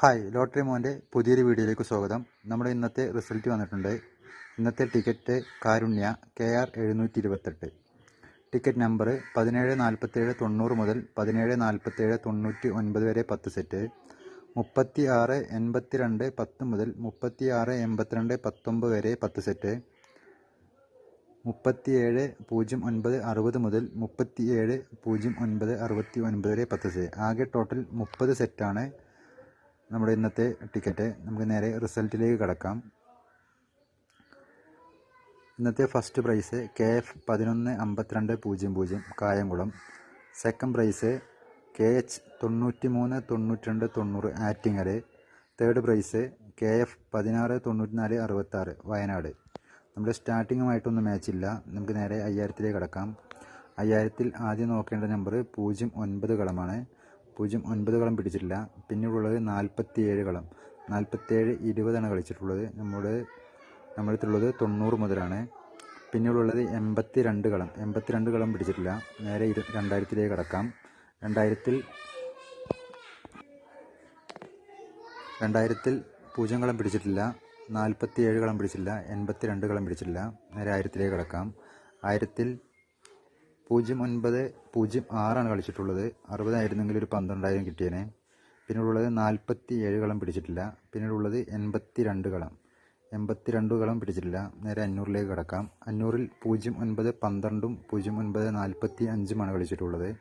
Hi lottery മോന്റെ പുതിയൊരു വീഡിയോയിലേക്ക് സ്വാഗതം. നമ്മുടെ ഇന്നത്തെ റിസൾട്ട് വന്നിട്ടുണ്ട്. ഇന്നത്തെ ടിക്കറ്റ് കാരുണ്യ കെ ആർ എഴുന്നൂറ്റി ഇരുപത്തെട്ട് ടിക്കറ്റ് നമ്പർ പതിനേഴ് നാൽപ്പത്തേഴ് തൊണ്ണൂറ് മുതൽ പതിനേഴ് നാൽപ്പത്തേഴ് തൊണ്ണൂറ്റി ഒൻപത് വരെ പത്ത് സെറ്റ് മുപ്പത്തി ആറ് എൺപത്തി രണ്ട് പത്ത് മുതൽ മുപ്പത്തി ആറ് എൺപത്തിരണ്ട് പത്തൊമ്പത് വരെ പത്ത് സെറ്റ് മുപ്പത്തി ഏഴ് പൂജ്യം ഒൻപത് അറുപത് മുതൽ മുപ്പത്തി ഏഴ് പൂജ്യം ഒൻപത് അറുപത്തി ഒൻപത് വരെ പത്ത് സെറ്റ് ആകെ ടോട്ടൽ മുപ്പത് സെറ്റാണ് നമ്മുടെ ഇന്നത്തെ ടിക്കറ്റ്. നമുക്ക് നേരെ റിസൾട്ടിലേക്ക് കടക്കാം. ഇന്നത്തെ ഫസ്റ്റ് പ്രൈസ് കെ എഫ് പതിനൊന്ന് അമ്പത്തിരണ്ട് പൂജ്യം പൂജ്യം Kayamkulam. Second prize K H തൊണ്ണൂറ്റി മൂന്ന് തൊണ്ണൂറ്റി രണ്ട് തൊണ്ണൂറ് Attingal third prize K F പതിനാറ് തൊണ്ണൂറ്റി നാല് അറുപത്താറ് വയനാട്. നമ്മുടെ സ്റ്റാർട്ടിങ്ങുമായിട്ടൊന്നും മാച്ചില്ല നമുക്ക് നേരെ അയ്യായിരത്തിലേക്ക് കടക്കാം. അയ്യായിരത്തിൽ ആദ്യം നോക്കേണ്ട നമ്പർ പൂജ്യം ഒൻപത് കളമാണ്. പൂജ്യം ഒൻപത് കളം പിടിച്ചിട്ടില്ല. പിന്നീടുള്ളത് നാൽപ്പത്തി ഏഴ് കളം. നാൽപ്പത്തിയേഴ് ഇരുപതാണ് കളിച്ചിട്ടുള്ളത്. നമ്മുടെ നമ്മളടുത്തുള്ളത് തൊണ്ണൂറ് മുതലാണ്. പിന്നീടുള്ളത് എൺപത്തി രണ്ട് കളം. എൺപത്തി രണ്ട് കളം പിടിച്ചിട്ടില്ല. നേരെ ഇരു രണ്ടായിരത്തിലേക്ക് കടക്കാം. രണ്ടായിരത്തിൽ രണ്ടായിരത്തിൽ പൂജ്യം കളം പിടിച്ചിട്ടില്ല. നാൽപ്പത്തി ഏഴ് കളം പിടിച്ചില്ല എൺപത്തി രണ്ട് കളം പിടിച്ചിട്ടില്ല. നേരെ ആയിരത്തിലേക്ക് കടക്കാം. ആയിരത്തിൽ പൂജ്യം ഒൻപത് പൂജ്യം ആറാണ് കളിച്ചിട്ടുള്ളത്. അറുപതായിരുന്നെങ്കിൽ ഒരു പന്ത്രണ്ടായിരം കിട്ടിയേനെ. പിന്നീടുള്ളത് നാൽപ്പത്തി ഏഴ് കളം പിടിച്ചിട്ടില്ല. പിന്നീടുള്ളത് എൺപത്തി രണ്ട് കളം. എൺപത്തി രണ്ട് കളം പിടിച്ചിട്ടില്ല. നേരെ അഞ്ഞൂറിലേക്ക് കിടക്കാം. അഞ്ഞൂറിൽ പൂജ്യം ഒൻപത് പന്ത്രണ്ടും പൂജ്യം ഒൻപത് നാൽപ്പത്തി അഞ്ചുമാണ് കളിച്ചിട്ടുള്ളത്.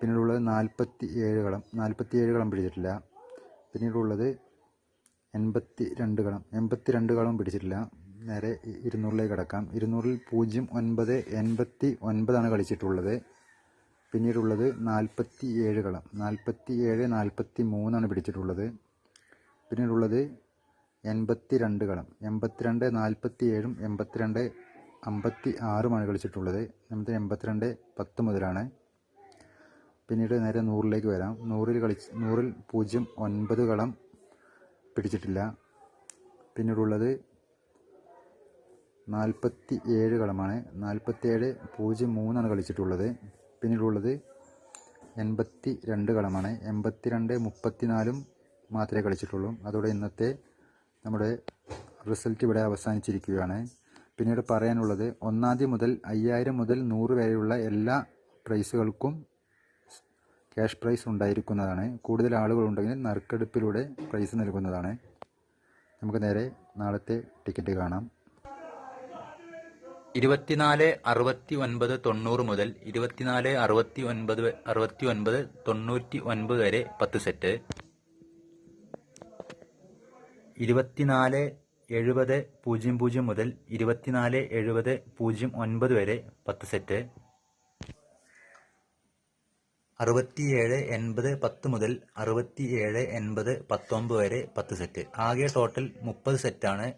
പിന്നീടുള്ളത് നാൽപ്പത്തി ഏഴ് കളം. നാൽപ്പത്തി ഏഴ് കളം പിടിച്ചിട്ടില്ല. പിന്നീടുള്ളത് എൺപത്തി രണ്ട് കളം. എൺപത്തി രണ്ട് കളം പിടിച്ചിട്ടില്ല. നേരെ ഇരുന്നൂറിലേക്ക് കിടക്കാം. ഇരുന്നൂറിൽ പൂജ്യം ഒൻപത് എൺപത്തി ഒൻപതാണ് കളിച്ചിട്ടുള്ളത്. പിന്നീടുള്ളത് നാൽപ്പത്തി ഏഴ് കളം. നാൽപ്പത്തി ഏഴ് നാൽപ്പത്തി മൂന്നാണ് പിടിച്ചിട്ടുള്ളത്. പിന്നീടുള്ളത് എൺപത്തി രണ്ട് കളം. എൺപത്തിരണ്ട് നാൽപ്പത്തി ഏഴും എൺപത്തിരണ്ട് അമ്പത്തി ആറുമാണ് കളിച്ചിട്ടുള്ളത്. നമുക്ക് എൺപത്തിരണ്ട് പത്ത് മുതലാണ്. പിന്നീട് നേരെ നൂറിലേക്ക് വരാം. നൂറിൽ കളിച്ച് നൂറിൽ പൂജ്യം ഒൻപത് കളം പിടിച്ചിട്ടില്ല. പിന്നീടുള്ളത് നാൽപ്പത്തി ഏഴ് കളമാണ് നാൽപ്പത്തി ഏഴ് പൂജ്യം മൂന്നാണ് കളിച്ചിട്ടുള്ളത്. പിന്നീടുള്ളത് എൺപത്തി രണ്ട് കളമാണ് എൺപത്തി രണ്ട് മുപ്പത്തിനാലും മാത്രമേ കളിച്ചിട്ടുള്ളൂ. അതോടെ ഇന്നത്തെ നമ്മുടെ റിസൾട്ട് ഇവിടെ അവസാനിച്ചിരിക്കുകയാണ്. പിന്നീട് പറയാനുള്ളത് ഒന്നാം തീയതി മുതൽ അയ്യായിരം മുതൽ നൂറ് വരെയുള്ള എല്ലാ പ്രൈസുകൾക്കും ക്യാഷ് പ്രൈസ് ഉണ്ടായിരിക്കുന്നതാണ്. കൂടുതൽ ആളുകളുണ്ടെങ്കിൽ നറുക്കെടുപ്പിലൂടെ പ്രൈസ് നൽകുന്നതാണ്. നമുക്ക് നേരെ നാളത്തെ ടിക്കറ്റ് കാണാം. ഇരുപത്തിനാല് അറുപത്തി ഒൻപത് തൊണ്ണൂറ് മുതൽ ഇരുപത്തിനാല് അറുപത്തി ഒൻപത് അറുപത്തി ഒൻപത് തൊണ്ണൂറ്റി ഒൻപത് വരെ പത്ത് സെറ്റ്. ഇരുപത്തിനാല് എഴുപത് പൂജ്യം പൂജ്യം മുതൽ ഇരുപത്തിനാല് എഴുപത് പൂജ്യം ഒൻപത് വരെ പത്ത് സെറ്റ്. അറുപത്തിയേഴ് എൺപത് പത്ത് മുതൽ അറുപത്തിയേഴ് എൺപത് പത്തൊമ്പത് വരെ പത്ത് സെറ്റ്. ആകെ ടോട്ടൽ മുപ്പത് സെറ്റാണ്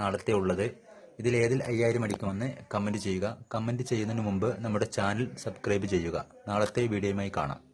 നാളത്തെ ഉള്ളത്. ഇതിലേതിൽ അയ്യായിരം അടിക്കുമെന്ന് കമന്റ് ചെയ്യുക. കമന്റ് ചെയ്യുന്നതിന് മുമ്പ് നമ്മുടെ ചാനൽ സബ്സ്ക്രൈബ് ചെയ്യുക. നാളത്തെ വീഡിയോയുമായി കാണാം.